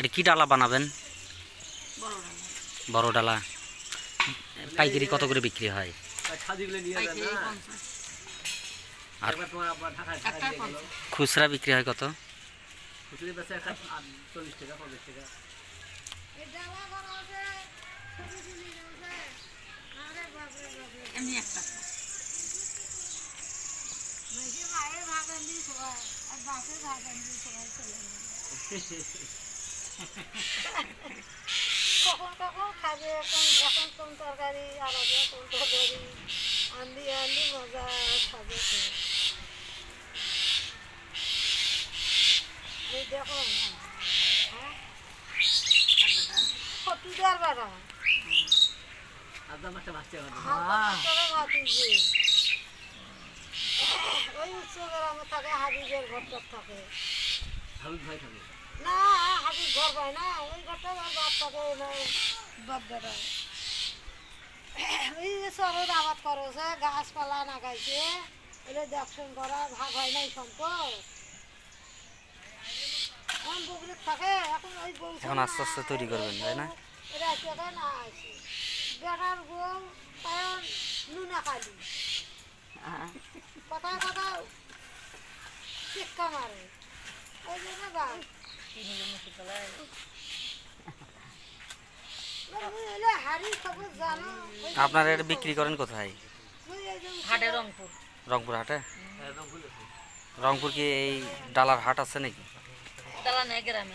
এটা কি ডালা বানাবেন? বড় ডালা। বড় পাইকারি কত করে বিক্রি হয়? আর দিয়ে খুচরা বিক্রি হয় কত? টাকা এমনি একটা কখন কখন খাবে এখন এখন কোন তরকারি আর কোন তরকারি আন্দি আন্দি মজা খাবে দেখো হ্যাঁ? কত দেওয়ার বেড়া একটা বাচ্চা বাচ্চা ওই উৎসবের আমার থাকে হাবিজের ঘরটা থাকে। হাবিব ভাই খাবে না হাবিব ঘর পায় না ওই ঘরটা বাপ থাকে বাপ দাদা ওই যে শহরের আবাদ করেছে গাছপালা লাগাইছে এলে দেখশন করা ভাগ হয় নাই সম্পদ। এখন বগুড়ি থাকে এখন ওই বউ এখন আস্তে আস্তে তৈরি করবেন, তাই না? একে না আছে বেটার বউ কারণ নুনা কালি কথা কথা শিক্ষা মারে। ওই জন্য আপনারা এটা বিক্রি করেন কোথায়? হাটে রংপুর। রংপুর হাটে? রংপুর কি এই ডালার হাট আছে নাকি? ডালা নেই গ্রামে।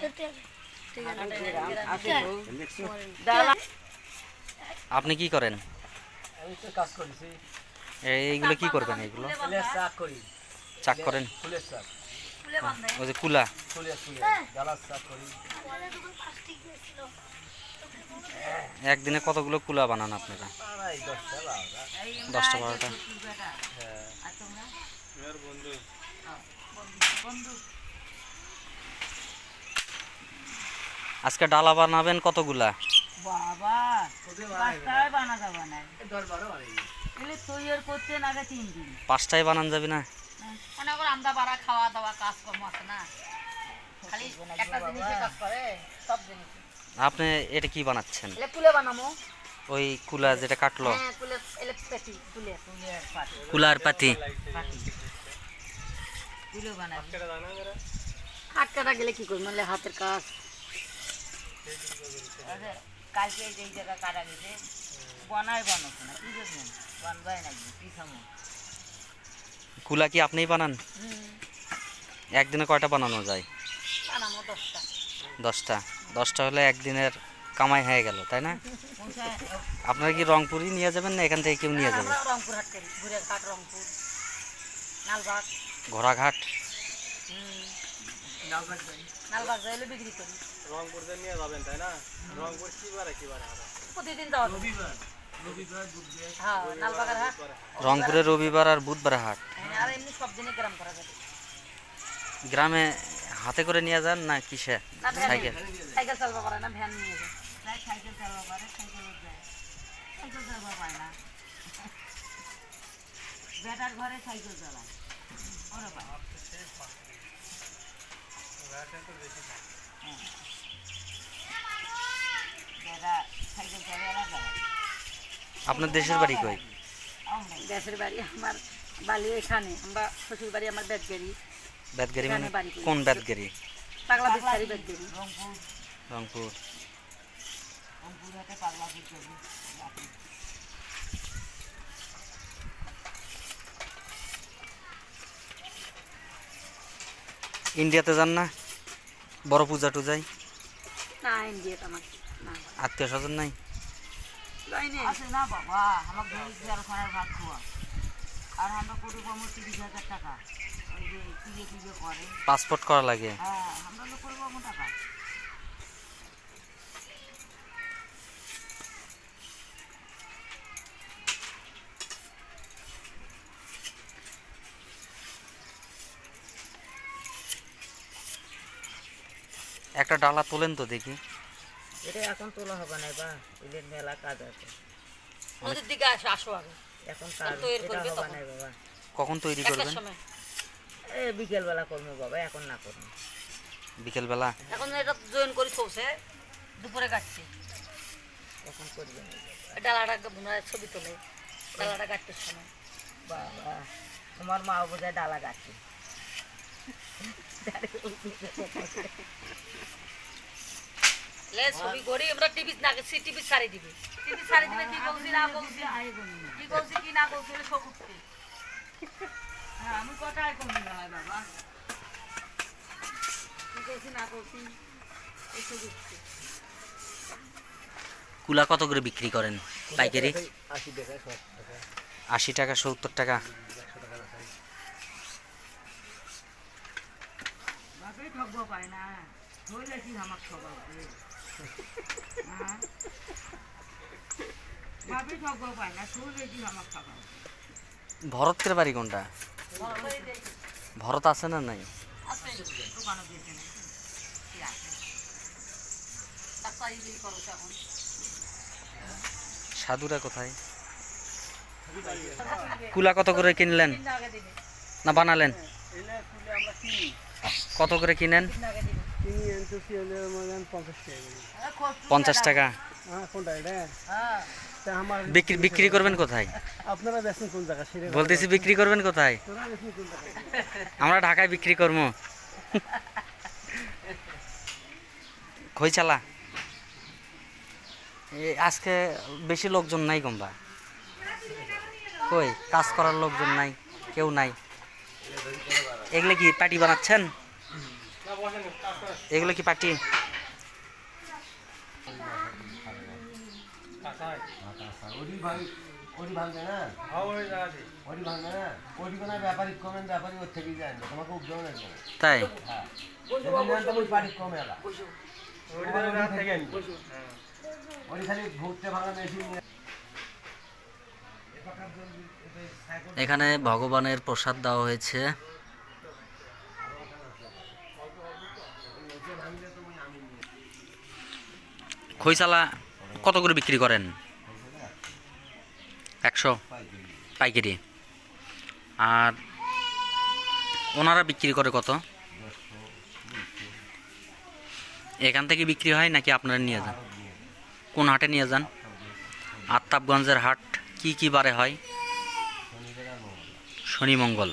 আপনি কি করেন? আমি তো কাজ করেছি এই- এইগুলো কি করবেন এইগুলো? ফুলের চাক করি। চাক করেন? বান্ধে ওই যে কুলা। চাক করি। একদিনে কতগুলো কুলা বানান আপনারা? দশটা বারোটা। হ্যাঁ। আজকে ডালা বানাবেন কতগুলা? বাবা যাবে না। পাঁচটায় বানান যাবে না? মনে করো আমরা খাওয়া দাওয়া কাজকর্ম আছে না? খালি একটা জিনিসে কাজ করে সব জিনিস আপনি এটা কি বানাচ্ছেন? এলে পুলে বানামো। ওই কুলা যেটা কাটলো। হ্যাঁ কুলার পাতি। হাত কাটা গেলে কি করব? মানে হাতের কাজ। কালকে যেই জায়গা কাটা গেছে বনাই বানাতো না কি বানবাই নাকি খামো কুলা কি আপনিই বানান? একদিনে কয়টা বানানো যায়? দশটা। দশটা? হলে একদিনের কামাই হয়ে গেল তাই না? আপনারা কি রংপুরই নিয়ে যাবেন না এখান থেকে কেউ নিয়ে যাবে? আমরা রংপুর হাট করি ঘুরে ঘাট রংপুর নালবাগ। ঘোড়াঘাট? রংপুর নিয়ে যাবেন তাই না? রংপুর কি বারে কি বারে প্রতিদিন যাওয়া হ্যাঁ রংপুরে রবিবার আর বুধবার হাট। হ্যাঁ, গ্রাম হাতে করে নিয়ে যান না কিসে? সাইকেল। সাইকেল চালবা পারে না ভ্যান নিয়ে যায় সাইকেল চালাবা পারে সাইকেল যায় সাইকেল চালাবা পারে না। বেটার ঘরে সাইকেল চালায়। ওরে বেটা সাইকেল চালিয়ে আপনার দেশের বাড়ি কই? দেশের বাড়ি আমার বালি এখানে আমরা শ্বশুর বাড়ি আমার বেদগেরি বেদগাড়ি মানে। কোন বেদগাড়ি পাগলা বিস্তারি বেদগেরি রংপুর। ইন্ডিয়াতে যান না? বড় পূজা টুজাই না ইন্ডিয়াতে আমার আত্মীয় স্বজন নাই? যাইনি আছে না বাবা আমার ঘরে দেড় খানার ভাত খাওয়া আর আমরা তিরিশ হাজার টাকা। ওই যে পুজো পুজো করে। পাসপোর্ট করা লাগে। হ্যাঁ আমরা টাকা। একটা ডালা তোলেন তো দেখি। এটা এখন তোলা হবে না বা এদের মেলা কাজ আছে। নদীর দিকে আসো আসো আগে। এখন কাজ তৈরি এটা হবে তখন। না বাবা। কখন তৈরি করবেন? সময়। এই বিকেলবেলা করব বাবা এখন না করব। বিকেলবেলা? এখন এটা জয়েন করি চলছে দুপুরে কাটছে। এখন করবে না। ডালাটা ছবি তোলে ডালাটা কাটতে সময়। বাবা তোমার মা বোঝায় ডালা গাছে লে ছবি করি আমরা টিভি না গেছি টিভি ছাড়ি দিবে। টিভি ছাড়ি দিবে কি বলছি না বলছি কি বলছি কি না বলছি সব উঠতে হ্যাঁ আমি কথাই কমি না বাবা। কি করছি না করছি এসব উঠছে। কুলা কত করে বিক্রি করেন পাইকারি? আশি টাকা সত্তর টাকা। ঠকবো পায় না। ধরলে কি আমার সবাই ভরতের বাড়ি কোনটা? ভরত আছে না নাই? সাধুরা কোথায়? কুলা কত করে কিনলেন? না বানালেন? কত করে কিনেন? পঞ্চাশ টাকা। বিক্রি বিক্রি করবেন কোথায়? বলতেছি বিক্রি করবেন কোথায়? আমরা ঢাকায় বিক্রি করব। খই চালা? এ, আজকে বেশি লোকজন নাই গম্বা কই? কাজ করার লোকজন নাই, কেউ নাই। এগুলো কি পাটি বানাচ্ছেন? এগুলো কি পাটি? ওটি ভাঙ ওটি ভাঙবে না হ্যাঁ ওই জায়গাতে ওটি ভাঙবে না ওটি কোনো ব্যাপারী কমেন ব্যাপারী ওর থেকেই যায় না তোমাকে উপযোগ লাগবে না তাই যদি নেন তো ওই পাটি কমে এলা ওই জায়গা থেকে আনি ওটি খালি ঘুরতে ভাঙা মেশিন নিয়ে এখানে ভগবানের প্রসাদ দেওয়া হয়েছে খইচালা কত করে বিক্রি করেন? একশো পাইকারি। আর ওনারা বিক্রি করে কত? এখান থেকে বিক্রি হয় নাকি আপনারা নিয়ে যান? কোন হাটে নিয়ে যান? আত্তাবগঞ্জের হাট কি কি বারে হয়? শনি মঙ্গল।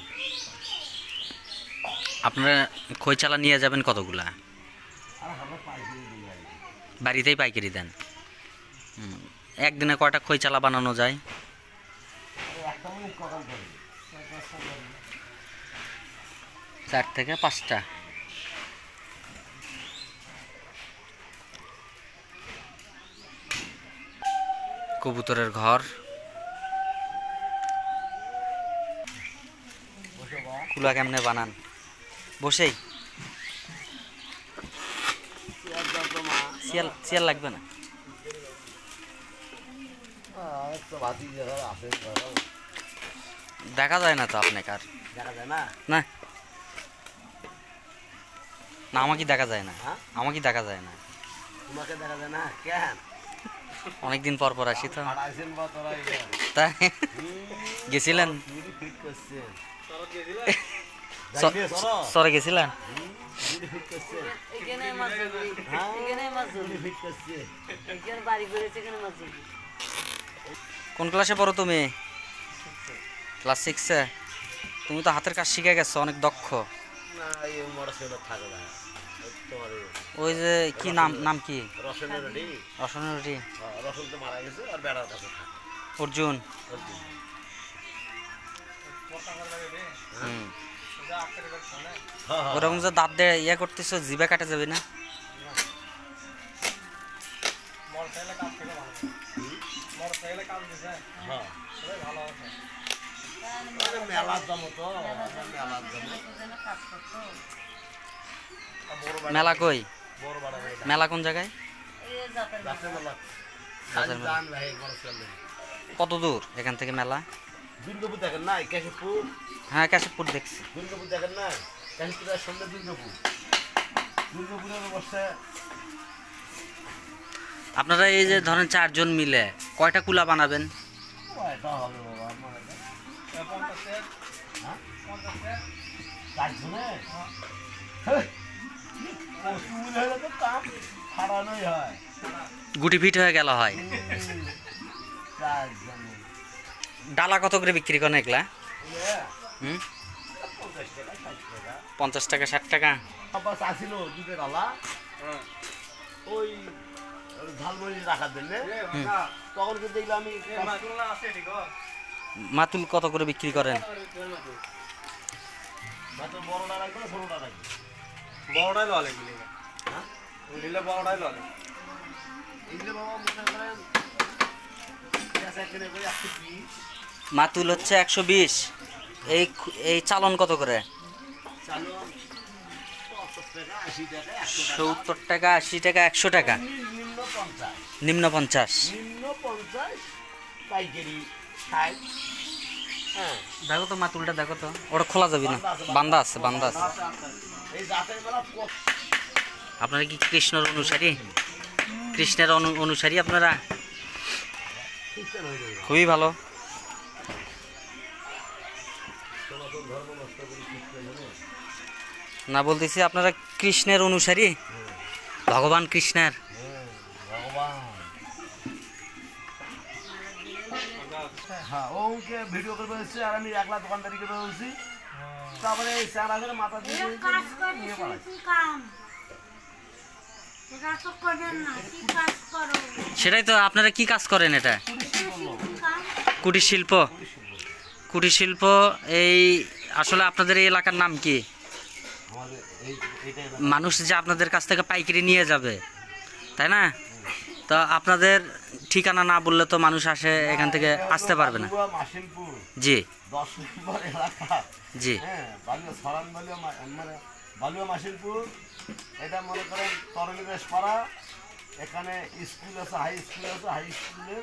আপনারা খইচালা নিয়ে যাবেন কতগুলা? বাড়িতেই পাইকারি দেন। একদিনে কয়টা খইচালা বানানো যায়? চার থেকে পাঁচটা। কবুতরের ঘর। কুলা কেমনে বানান? বসেই। শিয়াল লাগবে না। দেখা যায় না তো আপনাকে আর। না। না না আমাকে দেখা যায় না? আমাকে দেখা যায় না। তোমাকে দেখা যায় না কেন অনেকদিন পর পর আসি তো। তাই। গেছিলেন? সরো গেছিলেন হ্যাঁ কোন ক্লাসে পড়ো তুমি? ক্লাস সিক্সে তুমি তো হাতের কাজ শিখে গেছো অনেক দক্ষ। ওই যে কি নাম নাম কি? রসনের কাছে থাকে। অর্জুন। অর্জুন। হুম। ওরকম যে দাঁত দিয়ে ইয়ে করতেছো জিভে কাটা যাবে না? মেলা কই? মেলা কোন জায়গায়? কত দূর এখান থেকে মেলা? দুর্গাপুর দেখেন না কেশবপুর? হ্যাঁ কাশিপুর দেখছি। দুর্গাপুর দেখেন না কেশবপুরের সঙ্গে দুর্গাপুর। দুর্গাপুরের অবস্থা। আপনারা এই যে ধরেন চারজন মিলে কয়টা কুলা বানাবেন? কয়টা হবে বাবা? হ্যাঁ? হয়। গুটি ফিট হয়ে গেল হয়। ডালা কত করে বিক্রি করেন এগুলা? হুম? পঞ্চাশ টাকা ষাট টাকা? আসিল ওই ঝালমুড়ি জন্য। তখন কিন্তু দেখলাম আমি মাছগুলো আছে ঠিক মাতুল কত করে বিক্রি করেন? মাত্র বড়টা রাখব না ছোটটা রাখব? বড়টাই হ্যাঁ? নিলে বড়টাই এগুলো বাবা মনে করেন একশো বিশ মাতুল হচ্ছে একশো বিশ। এই এই চালন কত করে? সত্তর টাকা, আশি টাকা, একশো টাকা। নিম্ন পঞ্চাশ। দেখো তো মাতুলটা, দেখো তো। ওটা খোলা যাবে না। বান্দা আছে বান্দা আছে। আপনারা কি কৃষ্ণর অনুসারী? কৃষ্ণের অনুসারী আপনারা? খুবই ভালো। না বলতেছি আপনারা কৃষ্ণের অনুসারী? ভগবান কৃষ্ণের। হ্যাঁ ওকে ভিডিও করে বলছে আর আমি একলা দোকানদারি বলছি তারপরে এই চারা মাথা দিয়ে নিয়ে সেটাই তো আপনারা কি কাজ করেন এটা? কুটির শিল্প। কুটির শিল্প এই আসলে আপনাদের এই এলাকার নাম কি? মানুষ যে আপনাদের কাছ থেকে পাইকারি নিয়ে যাবে তাই না? তো আপনাদের ঠিকানা না বললে তো মানুষ আসে এখান থেকে আসতে পারবে না। জি। জি। হ্যাঁ মানে এটা মনে করেন এখানে স্কুল আছে হাই স্কুল আছে হাই স্কুলের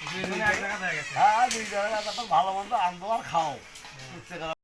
হয়ে হ্যাঁ ভালো মন্দ আনব আর খাও। গেল